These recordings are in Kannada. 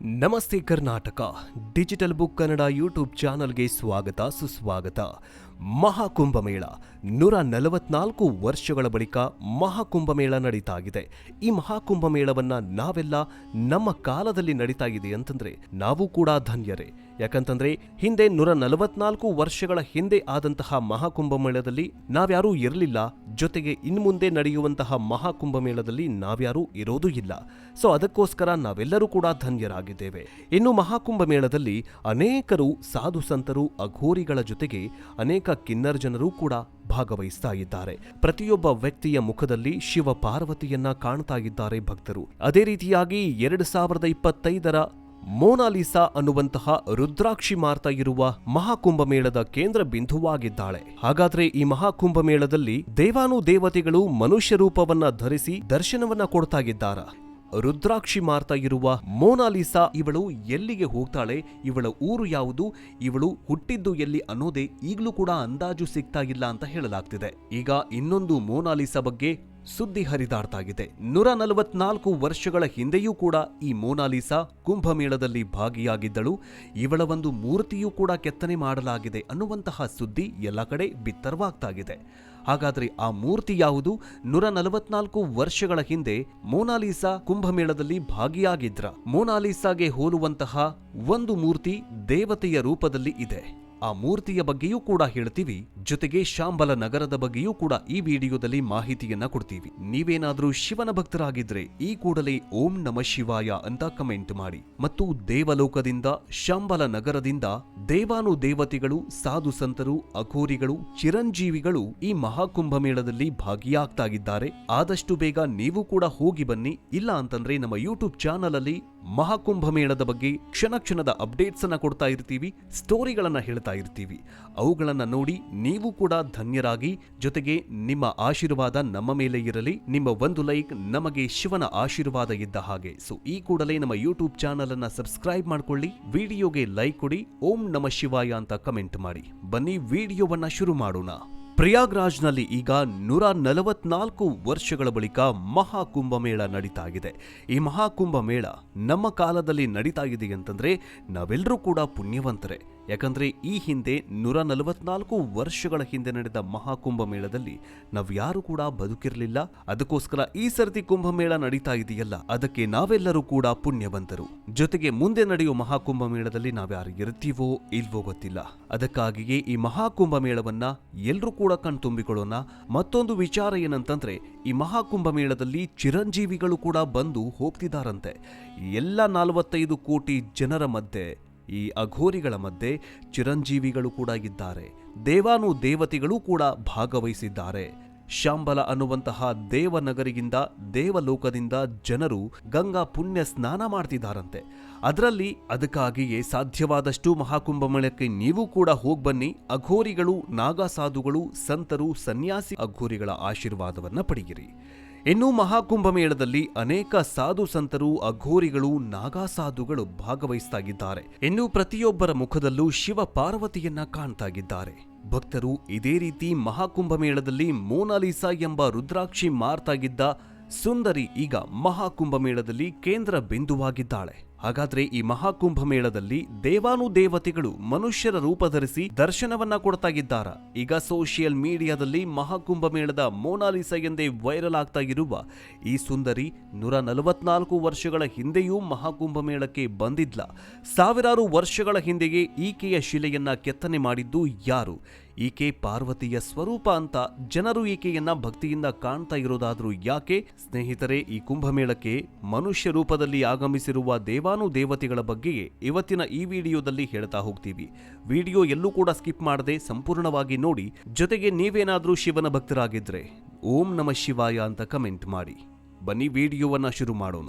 ನಮಸ್ತೆ Karnataka digital book Kannada YouTube ಚಾನಲ್ಗೆ ಸ್ವಾಗತ ಸುಸ್ವಾಗತ. ಮಹಾಕುಂಭಮೇಳ. ನೂರ ನಲವತ್ನಾಲ್ಕು ವರ್ಷಗಳ ಬಳಿಕ ಮಹಾಕುಂಭಮೇಳ ನಡೀತಾ ಇದೆ ಈ ಮಹಾಕುಂಭಮೇಳವನ್ನ ನಾವೆಲ್ಲ ನಮ್ಮ ಕಾಲದಲ್ಲಿ ನಡೀತಾ ಇದೆ ಅಂತಂದ್ರೆ ನಾವು ಕೂಡ ಧನ್ಯರೇ. ಯಾಕಂತಂದ್ರೆ ಹಿಂದೆ ನೂರ ನಲವತ್ನಾಲ್ಕು ವರ್ಷಗಳ ಹಿಂದೆ ಆದಂತಹ ಮಹಾಕುಂಭಮೇಳದಲ್ಲಿ ನಾವ್ಯಾರೂ ಇರಲಿಲ್ಲ. ಜೊತೆಗೆ ಇನ್ಮುಂದೆ ನಡೆಯುವಂತಹ ಮಹಾಕುಂಭಮೇಳದಲ್ಲಿ ನಾವ್ಯಾರೂ ಇರೋದು ಇಲ್ಲ. ಸೊ ಅದಕ್ಕೋಸ್ಕರ ನಾವೆಲ್ಲರೂ ಕೂಡ ಧನ್ಯರಾಗಿದ್ದೇವೆ. ಇನ್ನು ಮಹಾಕುಂಭ ಮೇಳದಲ್ಲಿ ಅನೇಕರು ಸಾಧು ಸಂತರು, ಅಘೋರಿಗಳ ಜೊತೆಗೆ ಅನೇಕ ಕಿನ್ನರ್ ಜನರು ಕೂಡ ಭಾಗವಹಿಸ್ತಾ ಇದ್ದಾರೆ. ಪ್ರತಿಯೊಬ್ಬ ವ್ಯಕ್ತಿಯ ಮುಖದಲ್ಲಿ ಶಿವ ಪಾರ್ವತಿಯನ್ನ ಕಾಣ್ತಾ ಇದ್ದಾರೆ ಭಕ್ತರು. ಅದೇ ರೀತಿಯಾಗಿ ಎರಡು ಸಾವಿರದ ಇಪ್ಪತ್ತೈದರ ಮೋನಾಲಿಸಾ ಅನ್ನುವಂತಹ ರುದ್ರಾಕ್ಷಿ ಮಾರ್ತಾ ಇರುವ ಮಹಾಕುಂಭ ಮೇಳದ ಕೇಂದ್ರ ಬಿಂದುವಾಗಿದ್ದಾಳೆ. ಹಾಗಾದ್ರೆ ಈ ಮಹಾಕುಂಭ ಮೇಳದಲ್ಲಿ ದೇವಾನು ದೇವತೆಗಳು ಮನುಷ್ಯ ರೂಪವನ್ನ ಧರಿಸಿ ದರ್ಶನವನ್ನ ಕೊಡ್ತಾ ಇದ್ದಾರಾ? ರುದ್ರಾಕ್ಷಿ ಮಾರ್ತಾ ಇರುವ ಮೋನಾಲಿಸಾ ಇವಳು ಎಲ್ಲಿಗೆ ಹೋಗ್ತಾಳೆ, ಇವಳ ಊರು ಯಾವುದು, ಇವಳು ಹುಟ್ಟಿದ್ದು ಎಲ್ಲಿ ಅನ್ನೋದೇ ಈಗಲೂ ಕೂಡ ಅಂದಾಜು ಸಿಗ್ತಾ ಇಲ್ಲ ಅಂತ ಹೇಳಲಾಗ್ತಿದೆ. ಈಗ ಇನ್ನೊಂದು ಮೋನಾಲಿಸಾ ಬಗ್ಗೆ ಸುದ್ದಿ ಹರಿದಾಡ್ತಾಗಿದೆ. ನೂರ ನಲವತ್ನಾಲ್ಕು ವರ್ಷಗಳ ಹಿಂದೆಯೂ ಕೂಡ ಈ ಮೋನಾಲಿಸಾ ಕುಂಭಮೇಳದಲ್ಲಿ ಭಾಗಿಯಾಗಿದ್ದಳು. ಇವಳ ಒಂದು ಮೂರ್ತಿಯೂ ಕೂಡ ಕೆತ್ತನೆ ಮಾಡಲಾಗಿದೆ ಅನ್ನುವಂತಹ ಸುದ್ದಿ ಎಲ್ಲ ಕಡೆ ಬಿತ್ತರವಾಗ್ತಾಗಿದೆ. ಹಾಗಾದರೆ ಆ ಮೂರ್ತಿ ಯಾವುದು? ನೂರ ನಲವತ್ನಾಲ್ಕು ವರ್ಷಗಳ ಹಿಂದೆ ಮೋನಾಲಿಸಾ ಕುಂಭಮೇಳದಲ್ಲಿ ಭಾಗಿಯಾಗಿದ್ರ. ಮೋನಾಲಿಸಾಗೆ ಹೋಲುವಂತಹ ಒಂದು ಮೂರ್ತಿ ದೇವತೆಯ ರೂಪದಲ್ಲಿ ಇದೆ. ಆ ಮೂರ್ತಿಯ ಬಗ್ಗೆಯೂ ಕೂಡ ಹೇಳ್ತೀವಿ, ಜೊತೆಗೆ ಶಾಂಬಲ ನಗರದ ಬಗ್ಗೆಯೂ ಕೂಡ ಈ ವಿಡಿಯೋದಲ್ಲಿ ಮಾಹಿತಿಯನ್ನ ಕೊಡ್ತೀವಿ. ನೀವೇನಾದ್ರೂ ಶಿವನ ಭಕ್ತರಾಗಿದ್ರೆ ಈ ಕೂಡಲೇ ಓಂ ನಮ ಶಿವಾಯ ಅಂತ ಕಮೆಂಟ್ ಮಾಡಿ. ಮತ್ತು ದೇವಲೋಕದಿಂದ ಶಾಂಬಲ ನಗರದಿಂದ ದೇವಾನು ದೇವತೆಗಳು ಸಾಧು ಸಂತರು, ಅಘೋರಿಗಳು, ಚಿರಂಜೀವಿಗಳು ಈ ಮಹಾಕುಂಭ ಮೇಳದಲ್ಲಿ ಭಾಗಿಯಾಗ್ತಾ ಇದ್ದಾರೆ ಆದಷ್ಟು ಬೇಗ ನೀವು ಕೂಡ ಹೋಗಿ ಬನ್ನಿ. ಇಲ್ಲ ಅಂತಂದ್ರೆ ನಮ್ಮ ಯೂಟ್ಯೂಬ್ ಚಾನಲ್ ಅಲ್ಲಿ ಮಹಾಕುಂಭ ಮೇಳದ ಬಗ್ಗೆ ಕ್ಷಣ ಕ್ಷಣದ ಅಪ್ಡೇಟ್ಸ್ ಅನ್ನ ಕೊಡ್ತಾ ಇರ್ತೀವಿ ಸ್ಟೋರಿಗಳನ್ನ ಹೇಳ್ತಾ ಇರ್ತೀವಿ. ಅವುಗಳನ್ನ ನೋಡಿ ನೀವು ಕೂಡ ಧನ್ಯರಾಗಿ, ಜೊತೆಗೆ ನಿಮ್ಮ ಆಶೀರ್ವಾದ ನಮ್ಮ ಮೇಲೆ ಇರಲಿ, ನಿಮ್ಮ ಒಂದು ಲೈಕ್ ನಮಗೆ ಶಿವನ ಆಶೀರ್ವಾದ ಇದ್ದ ಹಾಗೆ. ಸೊ ಈ ಕೂಡಲೇ ನಮ್ಮ ಯೂಟ್ಯೂಬ್ ಚಾನಲ್ ಅನ್ನ ಸಬ್ಸ್ಕ್ರೈಬ್ ಮಾಡ್ಕೊಳ್ಳಿ ವಿಡಿಯೋಗೆ ಲೈಕ್ ಕೊಡಿ, ಓಂ ನಮ ಶಿವಾಯ ಅಂತ ಕಮೆಂಟ್ ಮಾಡಿ. ಬನ್ನಿ ವಿಡಿಯೋವನ್ನ ಶುರು ಮಾಡೋಣ. ಪ್ರಯಾಗ್ರಾಜ್ನಲ್ಲಿ ಈಗ ನೂರ ನಲವತ್ನಾಲ್ಕು ವರ್ಷಗಳ ಬಳಿಕ ಮಹಾಕುಂಭಮೇಳ ನಡೀತಾ ಇದೆ ಈ ಮಹಾಕುಂಭಮೇಳ ನಮ್ಮ ಕಾಲದಲ್ಲಿ ನಡೀತಾ ಇದೆ ಅಂತಂದರೆ ನಾವೆಲ್ಲರೂ ಕೂಡ ಪುಣ್ಯವಂತರೇ. ಯಾಕಂದ್ರೆ ಈ ಹಿಂದೆ ನೂರ ನಲವತ್ನಾಲ್ಕು ವರ್ಷಗಳ ಹಿಂದೆ ನಡೆದ ಮಹಾಕುಂಭ ಮೇಳದಲ್ಲಿ ನಾವ್ಯಾರು ಕೂಡ ಬದುಕಿರಲಿಲ್ಲ. ಅದಕ್ಕೋಸ್ಕರ ಈ ಸರ್ತಿ ಕುಂಭಮೇಳ ನಡೀತಾ ಇದೆಯಲ್ಲ, ಅದಕ್ಕೆ ನಾವೆಲ್ಲರೂ ಕೂಡ ಪುಣ್ಯವಂತರು. ಜೊತೆಗೆ ಮುಂದೆ ನಡೆಯುವ ಮಹಾಕುಂಭ ಮೇಳದಲ್ಲಿ ನಾವ್ಯಾರು ಇರ್ತೀವೋ ಇಲ್ವೋ ಗೊತ್ತಿಲ್ಲ. ಅದಕ್ಕಾಗಿಯೇ ಈ ಮಹಾಕುಂಭ ಮೇಳವನ್ನ ಎಲ್ಲರೂ ಕೂಡ ಕಣ್ತುಂಬಿಕೊಳ್ಳೋಣ. ಮತ್ತೊಂದು ವಿಚಾರ ಏನಂತಂದ್ರೆ, ಈ ಮಹಾಕುಂಭ ಮೇಳದಲ್ಲಿ ಚಿರಂಜೀವಿಗಳು ಕೂಡ ಬಂದು ಹೋಗ್ತಿದಾರಂತೆ. ಎಲ್ಲ ನಲವತ್ತೈದು ಕೋಟಿ ಜನರ ಮಧ್ಯೆ ಈ ಅಘೋರಿಗಳ ಮಧ್ಯೆ ಚಿರಂಜೀವಿಗಳು ಕೂಡ ಇದ್ದಾರೆ. ದೇವಾನು ದೇವತೆಗಳು ಕೂಡ ಭಾಗವಹಿಸಿದ್ದಾರೆ. ಶಾಂಬಲ ಅನ್ನುವಂತಹ ದೇವನಗರಿಯಿಂದ ದೇವಲೋಕದಿಂದ ಜನರು ಗಂಗಾ ಪುಣ್ಯ ಸ್ನಾನ ಮಾಡ್ತಿದ್ದಾರಂತೆ. ಅದರಲ್ಲಿ ಅದಕ್ಕಾಗಿಯೇ ಸಾಧ್ಯವಾದಷ್ಟು ಮಹಾಕುಂಭ ಮೇಳಕ್ಕೆ ನೀವು ಕೂಡ ಹೋಗ್ಬನ್ನಿ ಅಘೋರಿಗಳು, ನಾಗಾಸಾಧುಗಳು, ಸಂತರು, ಸನ್ಯಾಸಿ ಅಘೋರಿಗಳ ಆಶೀರ್ವಾದವನ್ನ ಪಡೆಯಿರಿ. ಇನ್ನು ಮಹಾಕುಂಭ ಮೇಳದಲ್ಲಿ ಅನೇಕ ಸಾಧು ಸಂತರು, ಅಘೋರಿಗಳು, ನಾಗಾಸಾಧುಗಳು ಸಾಧುಗಳು ಭಾಗವಹಿಸ್ತಾಗಿದ್ದಾರೆ. ಇನ್ನು ಪ್ರತಿಯೊಬ್ಬರ ಮುಖದಲ್ಲೂ ಶಿವ ಪಾರ್ವತಿಯನ್ನ ಕಾಣ್ತಾಗಿದ್ದಾರೆ. ಭಕ್ತರು ಇದೇ ರೀತಿ ಮಹಾಕುಂಭ ಮೇಳದಲ್ಲಿ ಮೋನಾಲಿಸಾ ಎಂಬ ರುದ್ರಾಕ್ಷಿ ಮಾರ್ತಾಗಿದ್ದ ಸುಂದರಿ ಈಗ ಮಹಾಕುಂಭ ಮೇಳದಲ್ಲಿ ಕೇಂದ್ರ ಬಿಂದುವಾಗಿದ್ದಾಳೆ. ಹಾಗಾದ್ರೆ ಈ ಮಹಾಕುಂಭ ಮೇಳದಲ್ಲಿ ದೇವಾನು ದೇವತೆಗಳು ಮನುಷ್ಯರ ರೂಪ ಧರಿಸಿ ದರ್ಶನವನ್ನ ಕೊಡ್ತಾಗಿದ್ದಾರ? ಈಗ ಸೋಷಿಯಲ್ ಮೀಡಿಯಾದಲ್ಲಿ ಮಹಾಕುಂಭ ಮೇಳದ ಮೋನಾಲಿಸಾ ಎಂದೇ ವೈರಲ್ ಆಗ್ತಾ ಇರುವ ಈ ಸುಂದರಿ ನೂರ ನಲವತ್ನಾಲ್ಕು ವರ್ಷಗಳ ಹಿಂದೆಯೂ ಮಹಾಕುಂಭ ಮೇಳಕ್ಕೆ ಬಂದಿದ್ಲ. ಸಾವಿರಾರು ವರ್ಷಗಳ ಹಿಂದೆಯೇ ಈಕೆಯ ಶಿಲೆಯನ್ನ ಕೆತ್ತನೆ ಮಾಡಿದ್ದು ಯಾರು? ಈಕೆ ಪಾರ್ವತಿಯ ಸ್ವರೂಪ ಅಂತ ಜನರು ಈಕೆಯನ್ನ ಭಕ್ತಿಯಿಂದ ಕಾಣ್ತಾ ಇರೋದಾದ್ರೂ ಯಾಕೆ? ಸ್ನೇಹಿತರೆ, ಈ ಕುಂಭಮೇಳಕ್ಕೆ ಮನುಷ್ಯ ರೂಪದಲ್ಲಿ ಆಗಮಿಸಿರುವ ದೇವಾನು ದೇವತೆಗಳ ಬಗ್ಗೆಯೇ ಇವತ್ತಿನ ಈ ವಿಡಿಯೋದಲ್ಲಿ ಹೇಳ್ತಾ ಹೋಗ್ತೀವಿ. ವಿಡಿಯೋ ಎಲ್ಲೂ ಕೂಡ ಸ್ಕಿಪ್ ಮಾಡದೆ ಸಂಪೂರ್ಣವಾಗಿ ನೋಡಿ. ಜೊತೆಗೆ ನೀವೇನಾದ್ರೂ ಶಿವನ ಭಕ್ತರಾಗಿದ್ರೆ, ಓಂ ನಮ ಶಿವಾಯ ಅಂತ ಕಮೆಂಟ್ ಮಾಡಿ. ಬನ್ನಿ ವಿಡಿಯೋವನ್ನ ಶುರು ಮಾಡೋಣ.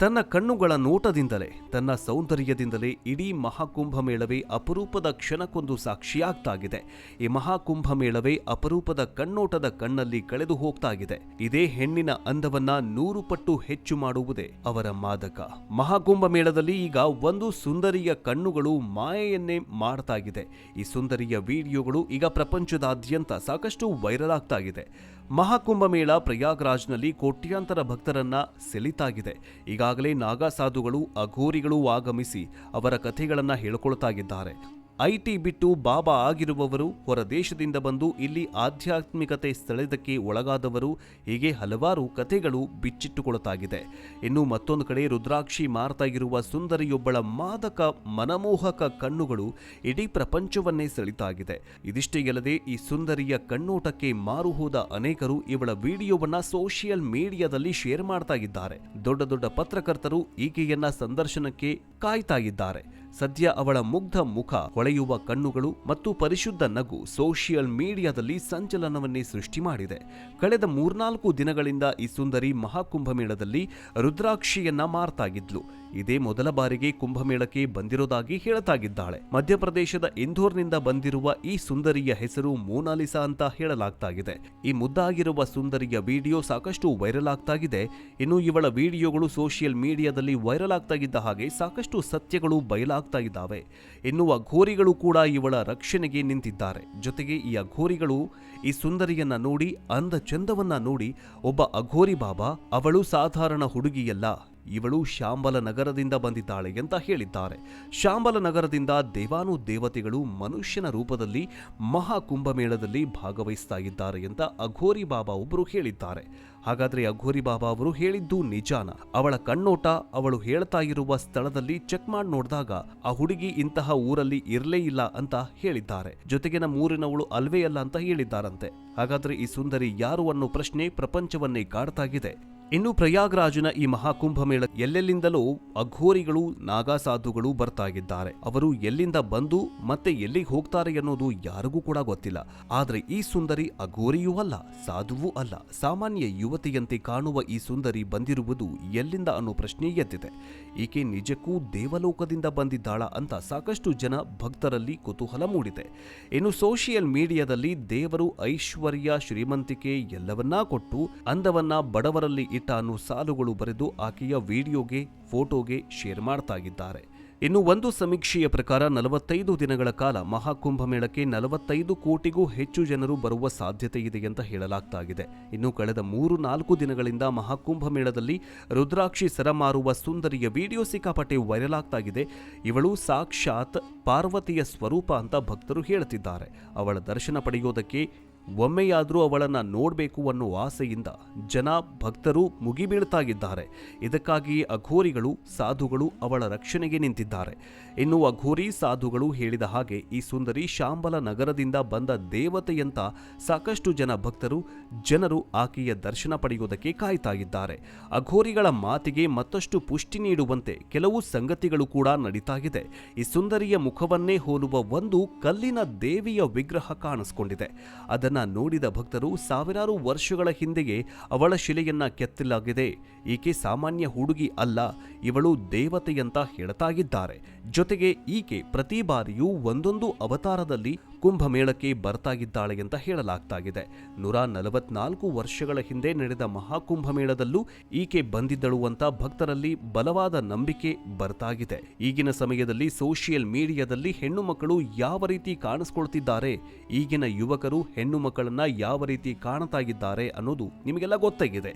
ತನ್ನ ಕಣ್ಣುಗಳ ನೋಟದಿಂದಲೇ ತನ್ನ ಸೌಂದರ್ಯದಿಂದಲೇ ಇಡೀ ಮಹಾಕುಂಭ ಮೇಳವೇ ಅಪರೂಪದ ಕ್ಷಣಕ್ಕೊಂದು ಸಾಕ್ಷಿಯಾಗ್ತಾಗಿದೆ. ಈ ಮಹಾಕುಂಭ ಮೇಳವೇ ಅಪರೂಪದ ಕಣ್ಣೋಟದ ಕಣ್ಣಲ್ಲಿ ಕಳೆದು ಹೋಗ್ತಾಗಿದೆ. ಇದೇ ಹೆಣ್ಣಿನ ಅಂದವನ್ನ ನೂರು ಪಟ್ಟು ಹೆಚ್ಚು ಮಾಡುವುದೇ ಅವರ ಮಾದಕ. ಮಹಾಕುಂಭ ಮೇಳದಲ್ಲಿ ಈಗ ಒಂದು ಸುಂದರಿಯ ಕಣ್ಣುಗಳು ಮಾಯೆಯನ್ನೇ ಮಾಡ್ತಾಗಿದೆ ಈ ಸುಂದರಿಯ ವಿಡಿಯೋಗಳು ಈಗ ಪ್ರಪಂಚದಾದ್ಯಂತ ಸಾಕಷ್ಟು ವೈರಲ್ ಆಗ್ತಾಗಿದೆ. ಮಹಾಕುಂಭಮೇಳ ಪ್ರಯಾಗ್ರಾಜ್ನಲ್ಲಿ ಕೋಟ್ಯಾಂತರ ಭಕ್ತರನ್ನ ಸೆಲಿತಾಗಿದೆ ಈಗಾಗಲೇ ನಾಗಾ ಸಾಧುಗಳು ಅಘೋರಿಗಳು ಆಗಮಿಸಿ ಅವರ ಕಥೆಗಳನ್ನು ಹೇಳ್ಕೊಳ್ತಾಗಿದ್ದಾರೆ ಐಟಿ ಬಿಟ್ಟು ಬಾಬಾ ಆಗಿರುವವರು ಹೊರದೇಶದಿಂದ ಬಂದು ಇಲ್ಲಿ ಆಧ್ಯಾತ್ಮಿಕತೆ ಸ್ಥಳದಕ್ಕೆ ಒಳಗಾದವರು ಹೀಗೆ ಹಲವಾರು ಕಥೆಗಳು ಬಿಚ್ಚಿಟ್ಟುಕೊಳತಾಗಿದೆ. ಇನ್ನು ಮತ್ತೊಂದು ಕಡೆ ರುದ್ರಾಕ್ಷಿ ಮಾರ್ತಾ ಇರುವ ಸುಂದರಿಯೊಬ್ಬಳ ಮಾದಕ ಮನಮೋಹಕ ಕಣ್ಣುಗಳು ಇಡೀ ಪ್ರಪಂಚವನ್ನೇ ಸೆಳಿತಾಗಿದೆ. ಇದಿಷ್ಟೇ ಅಲ್ಲದೆ ಈ ಸುಂದರಿಯ ಕಣ್ಣೋಟಕ್ಕೆ ಮಾರು ಹೋದ ಅನೇಕರು ಇವಳ ವಿಡಿಯೋವನ್ನ ಸೋಷಿಯಲ್ ಮೀಡಿಯಾದಲ್ಲಿ ಶೇರ್ ಮಾಡ್ತಾ ಇದ್ದಾರೆ. ದೊಡ್ಡ ದೊಡ್ಡ ಪತ್ರಕರ್ತರು ಈಕೆಯನ್ನ ಸಂದರ್ಶನಕ್ಕೆ ಕಾಯ್ತಾ ಇದ್ದಾರೆ. ಸದ್ಯ ಅವಳ ಮುಗ್ಧ ಮುಖ ಹೊಳೆಯುವ ಕಣ್ಣುಗಳು ಮತ್ತು ಪರಿಶುದ್ಧ ನಗು ಸೋಷಿಯಲ್ ಮೀಡಿಯಾದಲ್ಲಿ ಸಂಚಲನವನ್ನೇ ಸೃಷ್ಟಿ ಮಾಡಿದೆ. ಕಳೆದ ಮೂರ್ನಾಲ್ಕು ದಿನಗಳಿಂದ ಈ ಸುಂದರಿ ಮಹಾಕುಂಭಮೇಳದಲ್ಲಿ ರುದ್ರಾಕ್ಷಿಯನ್ನ ಮಾರ್ತಾಗಿದ್ಲು. ಇದೇ ಮೊದಲ ಬಾರಿಗೆ ಕುಂಭಮೇಳಕ್ಕೆ ಬಂದಿರೋದಾಗಿ ಹೇಳ್ತಾಗಿದ್ದಾಳೆ. ಮಧ್ಯಪ್ರದೇಶದ ಇಂದೋರ್ನಿಂದ ಬಂದಿರುವ ಈ ಸುಂದರಿಯ ಹೆಸರು ಮೋನಾಲಿಸಾ ಅಂತ ಹೇಳಲಾಗ್ತಾಗಿದೆ. ಈ ಮುದ್ದಾಗಿರುವ ಸುಂದರಿಯ ವಿಡಿಯೋ ಸಾಕಷ್ಟು ವೈರಲ್ ಆಗ್ತಾಗಿದೆ. ಇನ್ನು ಇವಳ ವಿಡಿಯೋಗಳು ಸೋಷಿಯಲ್ ಮೀಡಿಯಾದಲ್ಲಿ ವೈರಲ್ ಆಗ್ತಾಗಿದ್ದ ಹಾಗೆ ಸಾಕಷ್ಟು ಸತ್ಯಗಳು ಬಯಲಾಗ್ತಾ ಇದ್ದಾವೆ ಎನ್ನುವ ಘೋರಿಗಳು ಕೂಡ ಇವಳ ರಕ್ಷಣೆಗೆ ನಿಂತಿದ್ದಾರೆ. ಜೊತೆಗೆ ಈ ಅಘೋರಿಗಳು ಈ ಸುಂದರಿಯನ್ನ ನೋಡಿ ಅಂದ ಚಂದವನ್ನ ನೋಡಿ, ಒಬ್ಬ ಅಘೋರಿ ಬಾಬಾ, ಅವಳು ಸಾಧಾರಣ ಹುಡುಗಿಯಲ್ಲ. ಇವಳು ಶಾಂಬಲ ನಗರದಿಂದ ಬಂದಿದ್ದಾಳೆ ಅಂತ ಹೇಳಿದ್ದಾರೆ. ಶಾಂಬಲ ನಗರದಿಂದ ದೇವಾನು ದೇವತೆಗಳು ಮನುಷ್ಯನ ರೂಪದಲ್ಲಿ ಮಹಾಕುಂಭಮೇಳದಲ್ಲಿ ಭಾಗವಹಿಸ್ತಾ ಇದ್ದಾರೆ ಅಂತ ಅಘೋರಿ ಬಾಬಾ ಒಬ್ಬರು ಹೇಳಿದ್ದಾರೆ. ಹಾಗಾದ್ರೆ ಅಘೋರಿ ಬಾಬಾ ಅವರು ಹೇಳಿದ್ದು ನಿಜಾನ? ಅವಳ ಕಣ್ಣೋಟ ಅವಳು ಹೇಳ್ತಾ ಇರುವ ಸ್ಥಳದಲ್ಲಿ ಚೆಕ್ ಮಾಡಿ ನೋಡಿದಾಗ ಆ ಹುಡುಗಿ ಇಂತಹ ಊರಲ್ಲಿ ಇರಲೇ ಇಲ್ಲ ಅಂತ ಹೇಳಿದ್ದಾರೆ. ಜೊತೆಗೆ ನಮ್ಮ ಊರಿನವಳು ಅಲ್ವೇ ಅಲ್ಲ ಅಂತ ಹೇಳಿದ್ದಾರಂತೆ. ಹಾಗಾದ್ರೆ ಈ ಸುಂದರಿ ಯಾರು ಅನ್ನೋ ಪ್ರಶ್ನೆ ಪ್ರಪಂಚವನ್ನೇ ಕಾಡ್ತಾಗಿದೆ ಇನ್ನು ಪ್ರಯಾಗ್ರಾಜ್ನ ಈ ಮಹಾಕುಂಭಮೇಳ ಎಲ್ಲೆಲ್ಲಿಂದಲೋ ಅಘೋರಿಗಳು ನಾಗಾ ಸಾಧುಗಳು ಬರ್ತಾ ಇದ್ದಾರೆ ಅವರು ಎಲ್ಲಿಂದ ಬಂದು ಮತ್ತೆ ಎಲ್ಲಿಗೆ ಹೋಗ್ತಾರೆ ಅನ್ನೋದು ಯಾರಿಗೂ ಕೂಡ ಗೊತ್ತಿಲ್ಲ. ಆದ್ರೆ ಈ ಸುಂದರಿ ಅಘೋರಿಯೂ ಅಲ್ಲ, ಸಾಧುವೂ ಅಲ್ಲ. ಸಾಮಾನ್ಯ ಯುವತಿಯಂತೆ ಕಾಣುವ ಈ ಸುಂದರಿ ಬಂದಿರುವುದು ಎಲ್ಲಿಂದ ಅನ್ನೋ ಪ್ರಶ್ನೆ ಎದ್ದಿದೆ. ಈಕೆ ನಿಜಕ್ಕೂ ದೇವಲೋಕದಿಂದ ಬಂದಿದ್ದಾಳ ಅಂತ ಸಾಕಷ್ಟು ಜನ ಭಕ್ತರಲ್ಲಿ ಕುತೂಹಲ ಮೂಡಿದೆ. ಇನ್ನು ಸೋಷಿಯಲ್ ಮೀಡಿಯಾದಲ್ಲಿ ದೇವರು ಐಶ್ವರ್ಯ ಶ್ರೀಮಂತಿಕೆ ಎಲ್ಲವನ್ನ ಕೊಟ್ಟು, ಅಂದವನ್ನ ಬಡವರಲ್ಲಿ ಅನ್ನೋ ಸಾಲುಗಳು ಬರೆದು ಆಕೆಯ ವಿಡಿಯೋಗೆ, ಫೋಟೋಗೆ ಶೇರ್ ಮಾಡ್ತಾ ಇದ್ದಾರೆ ಇನ್ನು ಒಂದು ಸಮೀಕ್ಷೆಯ ಪ್ರಕಾರ ನಲವತ್ತೈದು ದಿನಗಳ ಕಾಲ ಮಹಾಕುಂಭ ಮೇಳಕ್ಕೆ ನಲವತ್ತೈದು ಕೋಟಿಗೂ ಹೆಚ್ಚು ಜನರು ಬರುವ ಸಾಧ್ಯತೆ ಇದೆ ಅಂತ ಹೇಳಲಾಗ್ತಾ ಇದೆ ಇನ್ನು ಕಳೆದ ಮೂರು ನಾಲ್ಕು ದಿನಗಳಿಂದ ಮಹಾಕುಂಭ ಮೇಳದಲ್ಲಿ ರುದ್ರಾಕ್ಷಿ ಸರ ಮಾರುವ ಸುಂದರಿಯ ವಿಡಿಯೋ ಸಿಕ್ಕಾಪಟ್ಟೆ ವೈರಲ್ ಆಗ್ತಾಗಿದೆ. ಇವಳು ಸಾಕ್ಷಾತ್ ಪಾರ್ವತಿಯ ಸ್ವರೂಪ ಅಂತ ಭಕ್ತರು ಹೇಳ್ತಿದ್ದಾರೆ. ಅವಳ ದರ್ಶನ ಪಡೆಯೋದಕ್ಕೆ ಒಮ್ಮೆಯಾದರೂ ಅವಳನ್ನ ನೋಡಬೇಕು ಅನ್ನೋ ಆಸೆಯಿಂದ ಜನ ಭಕ್ತರು ಮುಗಿಬೀಳ್ತಾಗಿದ್ದಾರೆ. ಇದಕ್ಕಾಗಿ ಅಘೋರಿಗಳು, ಸಾಧುಗಳು ಅವಳ ರಕ್ಷಣೆಗೆ ನಿಂತಿದ್ದಾರೆ. ಇನ್ನು ಅಘೋರಿ, ಸಾಧುಗಳು ಹೇಳಿದ ಹಾಗೆ ಈ ಸುಂದರಿ ಶಾಂಬಲ ನಗರದಿಂದ ಬಂದ ದೇವತೆಯಂತ ಸಾಕಷ್ಟು ಜನ ಭಕ್ತರು, ಜನರು ಆಕೆಯ ದರ್ಶನ ಪಡೆಯುವುದಕ್ಕೆ ಕಾಯ್ತಾ ಇದ್ದಾರೆ ಅಘೋರಿಗಳ ಮಾತಿಗೆ ಮತ್ತಷ್ಟು ಪುಷ್ಟಿ ನೀಡುವಂತೆ ಕೆಲವು ಸಂಗತಿಗಳು ಕೂಡ ನಡೀತಾಗಿದೆ. ಈ ಸುಂದರಿಯ ಮುಖವನ್ನೇ ಹೋಲುವ ಒಂದು ಕಲ್ಲಿನ ದೇವಿಯ ವಿಗ್ರಹ ಕಾಣಿಸ್ಕೊಂಡಿದೆ. ಅದನ್ನ ನೋಡಿದ ಭಕ್ತರು ಸಾವಿರಾರು ವರ್ಷಗಳ ಹಿಂದೆಯೇ ಅವಳ ಶಿಲೆಯನ್ನ ಕೆತ್ತಲಾಗಿದೆ. ಈಕೆ ಸಾಮಾನ್ಯ ಹುಡುಗಿ ಅಲ್ಲ, ಇವಳು ದೇವತೆಯಂತ ಹೇಳತಾಗಿದ್ದಾರೆ ಜೊತೆಗೆ ಈಕೆ ಪ್ರತಿ ಬಾರಿಯೂ ಒಂದೊಂದು ಅವತಾರದಲ್ಲಿ ಕುಂಭಮೇಳಕ್ಕೆ ಬರ್ತಾಗಿದ್ದಾಳೆ ಅಂತ ಹೇಳಲಾಗ್ತಾಗಿದೆ. ನೂರ ನಲವತ್ನಾಲ್ಕು ವರ್ಷಗಳ ಹಿಂದೆ ನಡೆದ ಮಹಾಕುಂಭಮೇಳದಲ್ಲೂ ಈಕೆ ಬಂದಿದ್ದಳು ಅಂತ ಭಕ್ತರಲ್ಲಿ ಬಲವಾದ ನಂಬಿಕೆ ಬರ್ತಾಗಿದೆ. ಈಗಿನ ಸಮಯದಲ್ಲಿ ಸೋಷಿಯಲ್ ಮೀಡಿಯಾದಲ್ಲಿ ಹೆಣ್ಣು ಮಕ್ಕಳು ಯಾವ ರೀತಿ ಕಾಣಿಸ್ಕೊಳ್ತಿದ್ದಾರೆ, ಈಗಿನ ಯುವಕರು ಹೆಣ್ಣು ಮಕ್ಕಳನ್ನ ಯಾವ ರೀತಿ ಕಾಣತಾಗಿದ್ದಾರೆ ಅನ್ನೋದು ನಿಮಗೆಲ್ಲ ಗೊತ್ತಾಗಿದೆ.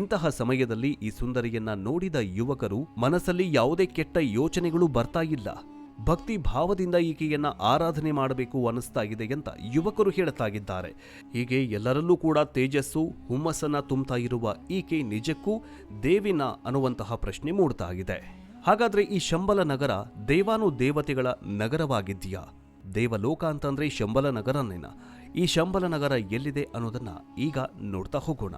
ಇಂತಹ ಸಮಯದಲ್ಲಿ ಈ ಸುಂದರಿಯನ್ನ ನೋಡಿದ ಯುವಕರು ಮನಸ್ಸಲ್ಲಿ ಯಾವುದೇ ಕೆಟ್ಟ ಯೋಚನೆಗಳು ಬರ್ತಾ ಇಲ್ಲ. ಭಕ್ತಿ ಭಾವದಿಂದ ಈಕೆಯನ್ನ ಆರಾಧನೆ ಮಾಡಬೇಕು ಅನಿಸ್ತಾ ಇದೆ ಅಂತ ಯುವಕರು ಹೇಳುತ್ತಾಗಿದ್ದಾರೆ. ಹೀಗೆ ಎಲ್ಲರಲ್ಲೂ ಕೂಡ ತೇಜಸ್ಸು, ಹುಮ್ಮಸ್ಸನ್ನ ತುಂಬ್ತಾ ಇರುವ ಈಕೆ ನಿಜಕ್ಕೂ ದೇವಿನ ಅನ್ನುವಂತಹ ಪ್ರಶ್ನೆ ಮೂಡ್ತಾ ಇದೆ ಹಾಗಾದ್ರೆ ಈ ಶಂಬಲ ನಗರ ದೇವಾನು ದೇವತೆಗಳ ನಗರವಾಗಿದೆಯಾ? ದೇವಲೋಕ ಅಂತಂದ್ರೆ ಶಂಬಲ ನಗರನೇನ? ಈ ಶಂಬಲ ನಗರ ಎಲ್ಲಿದೆ ಅನ್ನೋದನ್ನ ಈಗ ನೋಡ್ತಾ ಹೋಗೋಣ.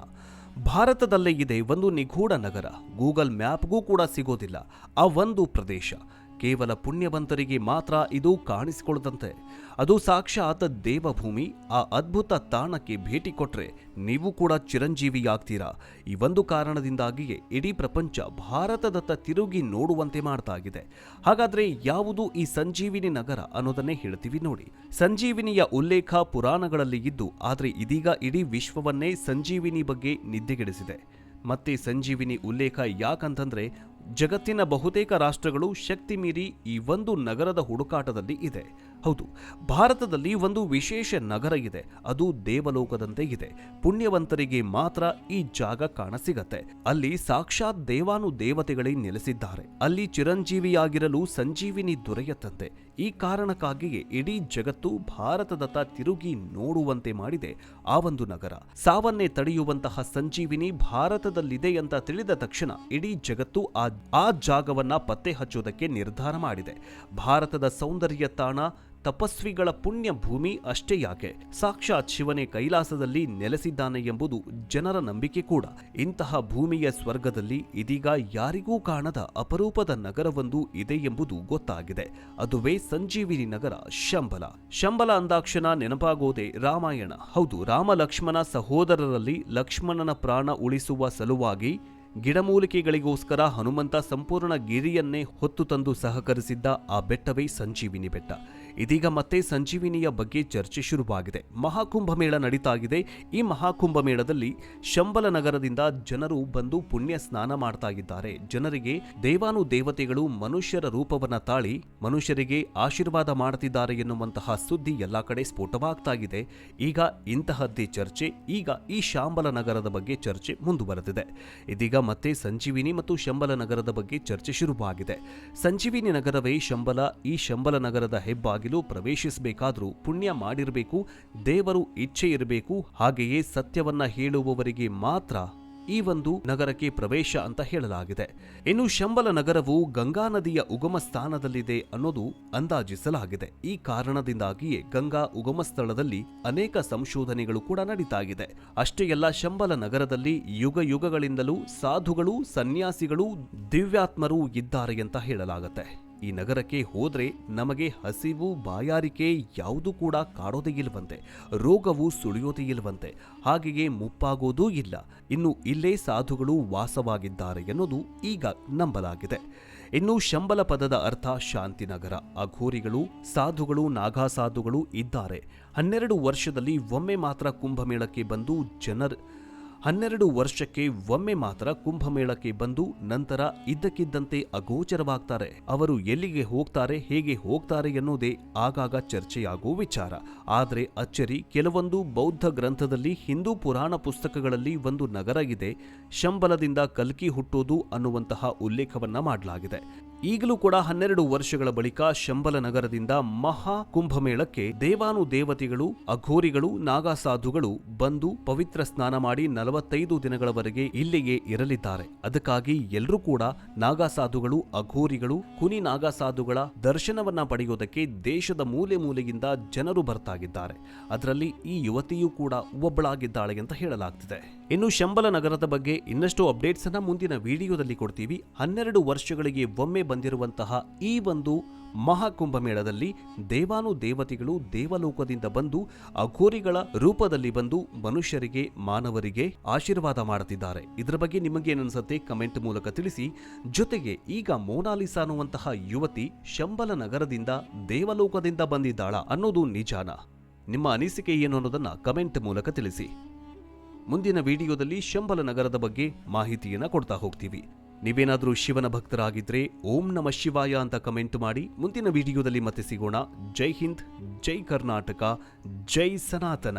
ಭಾರತದಲ್ಲೇ ಇದೆ ಒಂದು ನಿಗೂಢ ನಗರ. ಗೂಗಲ್ ಮ್ಯಾಪ್ಗೂ ಕೂಡ ಸಿಗೋದಿಲ್ಲ. ಆ ಒಂದು ಪ್ರದೇಶ. ಕೇವಲ ಪುಣ್ಯವಂತರಿಗೆ ಮಾತ್ರ ಇದು ಕಾಣಿಸಿಕೊಳ್ಳದಂತೆ. ಅದು ಸಾಕ್ಷಾತ್ ದೇವಭೂಮಿ, ಆ ಅದ್ಭುತ ತಾಣಕ್ಕೆ ಭೇಟಿ ಕೊಟ್ಟರೆ ನೀವು ಕೂಡ ಚಿರಂಜೀವಿಯಾಗ್ತೀರಾ? ಈ ಒಂದು ಕಾರಣದಿಂದಾಗಿಯೇ ಇಡೀ ಪ್ರಪಂಚ ಭಾರತದತ್ತ ತಿರುಗಿ ನೋಡುವಂತೆ ಮಾಡ್ತಾ ಇದೆ ಹಾಗಾದ್ರೆ ಯಾವುದು ಈ ಸಂಜೀವಿನಿ ನಗರ ಅನ್ನೋದನ್ನೇ ಹೇಳ್ತೀವಿ ನೋಡಿ. ಸಂಜೀವಿನಿಯ ಉಲ್ಲೇಖ ಪುರಾಣಗಳಲ್ಲಿ ಇದ್ದು, ಆದರೆ ಇದೀಗ ಇಡೀ ವಿಶ್ವವನ್ನೇ ಸಂಜೀವಿನಿ ಬಗ್ಗೆ ನಿದ್ದೆಗೆಡಿಸಿದೆ. ಮತ್ತೆ ಸಂಜೀವಿನಿ ಉಲ್ಲೇಖ ಯಾಕಂತಂದ್ರೆ ಜಗತ್ತಿನ ಬಹುತೇಕ ರಾಷ್ಟ್ರಗಳು ಶಕ್ತಿ ಮೀರಿ ಈ ಒಂದು ನಗರದ ಹುಡುಕಾಟದಲ್ಲಿ ಇದೆ. ಹೌದು, ಭಾರತದಲ್ಲಿ ಒಂದು ವಿಶೇಷ ನಗರ ಇದೆ. ಅದು ದೇವಲೋಕದಂತೆ ಇದೆ. ಪುಣ್ಯವಂತರಿಗೆ ಮಾತ್ರ ಈ ಜಾಗ ಕಾಣಸಿಗತ್ತೆ ಅಲ್ಲಿ ಸಾಕ್ಷಾತ್ ದೇವಾನು ದೇವತೆಗಳೇ ನೆಲೆಸಿದ್ದಾರೆ. ಅಲ್ಲಿ ಚಿರಂಜೀವಿಯಾಗಿರಲು ಸಂಜೀವಿನಿ ದೊರೆಯತ್ತಂತೆ ಈ ಕಾರಣಕ್ಕಾಗಿಯೇ ಇಡೀ ಜಗತ್ತು ಭಾರತದತ್ತ ತಿರುಗಿ ನೋಡುವಂತೆ ಮಾಡಿದೆ ಆ ಒಂದು ನಗರ. ಸಾವನ್ನೇ ತಡೆಯುವಂತಹ ಸಂಜೀವಿನಿ ಭಾರತದಲ್ಲಿದೆ ಅಂತ ತಿಳಿದ ತಕ್ಷಣ ಇಡೀ ಜಗತ್ತು ಆ ಜಾಗವನ್ನ ಪತ್ತೆ ಹಚ್ಚುವುದಕ್ಕೆ ನಿರ್ಧಾರ ಮಾಡಿದೆ. ಭಾರತದ ಸೌಂದರ್ಯ ತಾಣ ತಪಸ್ವಿಗಳ ಪುಣ್ಯ ಭೂಮಿ ಅಷ್ಟೇ ಯಾಕೆ? ಸಾಕ್ಷಾತ್ ಶಿವನೇ ಕೈಲಾಸದಲ್ಲಿ ನೆಲೆಸಿದ್ದಾನೆ ಎಂಬುದು ಜನರ ನಂಬಿಕೆ ಕೂಡ. ಇಂತಹ ಭೂಮಿಯ ಸ್ವರ್ಗದಲ್ಲಿ ಇದೀಗ ಯಾರಿಗೂ ಕಾಣದ ಅಪರೂಪದ ನಗರವೊಂದು ಇದೆ ಎಂಬುದು ಗೊತ್ತಾಗಿದೆ. ಅದುವೇ ಸಂಜೀವಿನಿ ನಗರ, ಶಂಬಲ. ಶಂಬಲ ಅಂದಾಕ್ಷಣ ನೆನಪಾಗೋದೆ ರಾಮಾಯಣ. ಹೌದು, ರಾಮ ಲಕ್ಷ್ಮಣ ಸಹೋದರರಲ್ಲಿ ಲಕ್ಷ್ಮಣನ ಪ್ರಾಣ ಉಳಿಸುವ ಸಲುವಾಗಿ ಗಿಡಮೂಲಿಕೆಗಳಿಗೋಸ್ಕರ ಹನುಮಂತ ಸಂಪೂರ್ಣ ಗಿರಿಯನ್ನೇ ಹೊತ್ತು ತಂದು ಸಹಕರಿಸಿದ್ದ ಆ ಬೆಟ್ಟವೇ ಸಂಜೀವಿನಿ ಬೆಟ್ಟ. ಇದೀಗ ಮತ್ತೆ ಸಂಜೀವಿನಿಯ ಬಗ್ಗೆ ಚರ್ಚೆ ಶುರುವಾಗಿದೆ. ಮಹಾಕುಂಭಮೇಳ ನಡೀತಾ ಇದೆ ಈ ಮಹಾಕುಂಭ ಮೇಳದಲ್ಲಿ ಶಂಬಲ ನಗರದಿಂದ ಜನರು ಬಂದು ಪುಣ್ಯ ಸ್ನಾನ ಮಾಡ್ತಾ ಇದ್ದಾರೆ. ಜನರಿಗೆ ದೇವಾನು ದೇವತೆಗಳು ಮನುಷ್ಯರ ರೂಪವನ್ನ ತಾಳಿ, ಮನುಷ್ಯರಿಗೆ ಆಶೀರ್ವಾದ ಮಾಡುತ್ತಿದ್ದಾರೆ ಎನ್ನುವಂತಹ ಸುದ್ದಿ ಎಲ್ಲಾ ಕಡೆ ಸ್ಫೋಟವಾಗ್ತಾ ಇದೆ. ಈಗ ಇಂತಹದ್ದೇ ಚರ್ಚೆ, ಈಗ ಈ ಶಾಂಬಲ ನಗರದ ಬಗ್ಗೆ ಚರ್ಚೆ ಮುಂದುವರೆದಿದೆ. ಇದೀಗ ಮತ್ತೆ ಸಂಜೀವಿನಿ ಮತ್ತು ಶಂಬಲ ನಗರದ ಬಗ್ಗೆ ಚರ್ಚೆ ಶುರುವಾಗಿದೆ. ಸಂಜೀವಿನಿ ನಗರವೇ ಶಂಬಲ, ಈ ಶಂಬಲ ನಗರದ ಹೆಬ್ಬಾಗಿಲು ಪ್ರವೇಶಿಸಬೇಕಾದರೂ ಪುಣ್ಯ ಮಾಡಿರಬೇಕು, ದೇವರು ಇಚ್ಛೆ ಇರಬೇಕು ಹಾಗೆಯೇ ಸತ್ಯವನ್ನ ಹೇಳುವವರಿಗೆ ಮಾತ್ರ ಈ ಒಂದು ನಗರಕ್ಕೆ ಪ್ರವೇಶ ಅಂತ ಹೇಳಲಾಗಿದೆ. ಇನ್ನು ಶಂಬಲ ನಗರವು ಗಂಗಾ ನದಿಯ ಉಗಮ ಸ್ಥಾನದಲ್ಲಿದೆ ಅನ್ನೋದು ಅಂದಾಜಿಸಲಾಗಿದೆ. ಈ ಕಾರಣದಿಂದಾಗಿಯೇ ಗಂಗಾ ಉಗಮ ಸ್ಥಳದಲ್ಲಿ ಅನೇಕ ಸಂಶೋಧನೆಗಳು ಕೂಡ ನಡೀತಾ ಇದೆ ಅಷ್ಟೇ ಎಲ್ಲ ಶಂಬಲ ನಗರದಲ್ಲಿ ಯುಗ ಯುಗಗಳಿಂದಲೂ ಸಾಧುಗಳು, ಸನ್ಯಾಸಿಗಳು, ದಿವ್ಯಾತ್ಮರು ಇದ್ದಾರೆ ಅಂತ ಹೇಳಲಾಗುತ್ತೆ. ಈ ನಗರಕ್ಕೆ ಹೋದರೆ ನಮಗೆ ಹಸಿವು, ಬಾಯಾರಿಕೆ ಯಾವುದು ಕೂಡ ಕಾಡೋದೇ ಇಲ್ವಂತೆ, ರೋಗವು ಸುಳಿಯೋದೇ ಇಲ್ವಂತೆ, ಹಾಗೆಯೇ ಮುಪ್ಪಾಗೋದೂ ಇಲ್ಲ. ಇನ್ನು ಇಲ್ಲೇ ಸಾಧುಗಳು ವಾಸವಾಗಿದ್ದಾರೆ ಎನ್ನುವುದು ಈಗ ನಂಬಲಾಗಿದೆ. ಇನ್ನು ಶಂಬಲ ಪದದ ಅರ್ಥ ಶಾಂತಿನಗರ. ಅಘೋರಿಗಳು, ಸಾಧುಗಳು, ನಾಗಾಸಾಧುಗಳು ಇದ್ದಾರೆ. ಹನ್ನೆರಡು ವರ್ಷದಲ್ಲಿ ಒಮ್ಮೆ ಮಾತ್ರ ಕುಂಭಮೇಳಕ್ಕೆ ಬಂದು ಜನರ ಹನ್ನೆರಡು ವರ್ಷಕ್ಕೆ ಒಮ್ಮೆ ಮಾತ್ರ ಕುಂಭಮೇಳಕ್ಕೆ ಬಂದು ನಂತರ ಇದ್ದಕ್ಕಿದ್ದಂತೆ ಅಗೋಚರವಾಗ್ತಾರೆ. ಅವರು ಎಲ್ಲಿಗೆ ಹೋಗ್ತಾರೆ, ಹೇಗೆ ಹೋಗ್ತಾರೆ ಎನ್ನುವುದೇ ಆಗಾಗ ಚರ್ಚೆಯಾಗುವ ವಿಚಾರ. ಆದರೆ ಅಚ್ಚರಿ, ಕೆಲವೊಂದು ಬೌದ್ಧ ಗ್ರಂಥದಲ್ಲಿ ಹಿಂದೂ ಪುರಾಣ ಪುಸ್ತಕಗಳಲ್ಲಿ ಒಂದು ನಗರ ಇದೆ, ಶಂಬಲದಿಂದ ಕಲ್ಕಿ ಹುಟ್ಟೋದು ಅನ್ನುವಂತಹ ಉಲ್ಲೇಖವನ್ನ ಮಾಡಲಾಗಿದೆ. ಈಗಲೂ ಕೂಡ ಹನ್ನೆರಡು ವರ್ಷಗಳ ಬಳಿಕ ಶಂಬಲ ನಗರದಿಂದ ಮಹಾ ಕುಂಭಮೇಳಕ್ಕೆ ದೇವಾನು ದೇವತೆಗಳು, ಅಘೋರಿಗಳು, ನಾಗಾಸಾಧುಗಳು ಬಂದು ಪವಿತ್ರ ಸ್ನಾನ ಮಾಡಿ ನಲವತ್ತೈದು ದಿನಗಳವರೆಗೆ ಇಲ್ಲಿಯೇ ಇರಲಿದ್ದಾರೆ. ಅದಕ್ಕಾಗಿ ಎಲ್ಲರೂ ಕೂಡ ನಾಗಾಸಾಧುಗಳು, ಅಘೋರಿಗಳು, ಕುನಿ ನಾಗಾಸಾಧುಗಳ ದರ್ಶನವನ್ನ ಪಡೆಯುವುದಕ್ಕೆ ದೇಶದ ಮೂಲೆ ಮೂಲೆಯಿಂದ ಜನರು ಬರ್ತಾಗಿದ್ದಾರೆ. ಅದರಲ್ಲಿ ಈ ಯುವತಿಯೂ ಕೂಡ ಒಬ್ಬಳಾಗಿದ್ದಾಳೆ ಅಂತ ಹೇಳಲಾಗ್ತಿದೆ. ಇನ್ನು ಶಂಬಲ ನಗರದ ಬಗ್ಗೆ ಇನ್ನಷ್ಟು ಅಪ್ಡೇಟ್ಸ್ ಅನ್ನ ಮುಂದಿನ ವಿಡಿಯೋದಲ್ಲಿ ಕೊಡ್ತೀವಿ. ಹನ್ನೆರಡು ವರ್ಷಗಳಿಗೆ ಒಮ್ಮೆ ಬಂದಿರುವಂತಹ ಈ ಒಂದು ಮಹಾಕುಂಭಮೇಳದಲ್ಲಿ ದೇವಾನು ದೇವತೆಗಳು ದೇವಲೋಕದಿಂದ ಬಂದು ಅಘೋರಿಗಳ ರೂಪದಲ್ಲಿ ಬಂದು ಮನುಷ್ಯರಿಗೆ, ಮಾನವರಿಗೆ ಆಶೀರ್ವಾದ ಮಾಡುತ್ತಿದ್ದಾರೆ. ಇದರ ಬಗ್ಗೆ ನಿಮಗೆ ಏನನ್ಸುತ್ತೆ ಕಮೆಂಟ್ ಮೂಲಕ ತಿಳಿಸಿ. ಜೊತೆಗೆ ಈಗ ಮೋನಾಲಿಸಾ ಅನ್ನುವಂತಹ ಯುವತಿ ಶಂಬಲ ನಗರದಿಂದ ದೇವಲೋಕದಿಂದ ಬಂದಿದ್ದಾಳ ಅನ್ನೋದು ನಿಜಾನ. ನಿಮ್ಮ ಅನಿಸಿಕೆ ಏನು ಅನ್ನೋದನ್ನ ಕಮೆಂಟ್ ಮೂಲಕ ತಿಳಿಸಿ. ಮುಂದಿನ ವಿಡಿಯೋದಲ್ಲಿ ಶಂಬಲ ನಗರದ ಬಗ್ಗೆ ಮಾಹಿತಿಯನ್ನು ಕೊಡ್ತಾ ಹೋಗ್ತೀವಿ. ನೀವೇನಾದರೂ ಶಿವನ ಭಕ್ತರಾಗಿದ್ರೆ ಓಂ ನಮ ಶಿವಾಯ ಅಂತ ಕಮೆಂಟ್ ಮಾಡಿ. ಮುಂದಿನ ವಿಡಿಯೋದಲ್ಲಿ ಮತ್ತೆ ಸಿಗೋಣ. ಜೈ ಹಿಂದ್, ಜೈ ಕರ್ನಾಟಕ, ಜೈ ಸನಾತನ.